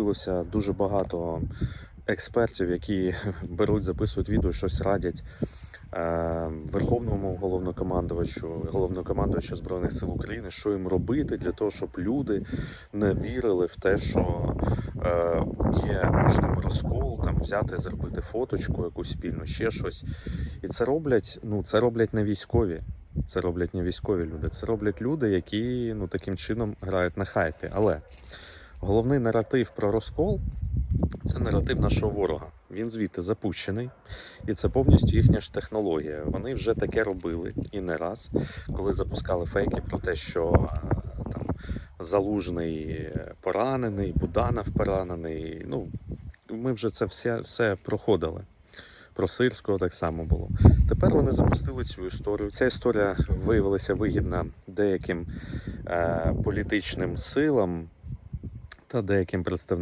З'явилося дуже багато експертів, які беруть, записують відео, щось радять е, Верховному головнокомандувачу, головнокомандувачу Збройних сил України, що їм робити для того, щоб люди не вірили в те, що е, є можливо розкол, там взяти, зробити фоточку якусь спільну, ще щось. І це роблять, ну це роблять не військові. Це роблять не військові люди. Це роблять люди, які ну таким чином грають на хайпі. Але головний наратив про розкол це наратив нашого ворога. Він звідти запущений, і це повністю їхня ж технологія. Вони вже таке робили і не раз, коли запускали фейки про те, що е, там залужний поранений, Буданов поранений. Ну ми вже це все, все проходили. Про Сирського так само було. Тепер вони запустили цю історію. Ця історія виявилася вигідна деяким е, політичним силам та деяким представникам.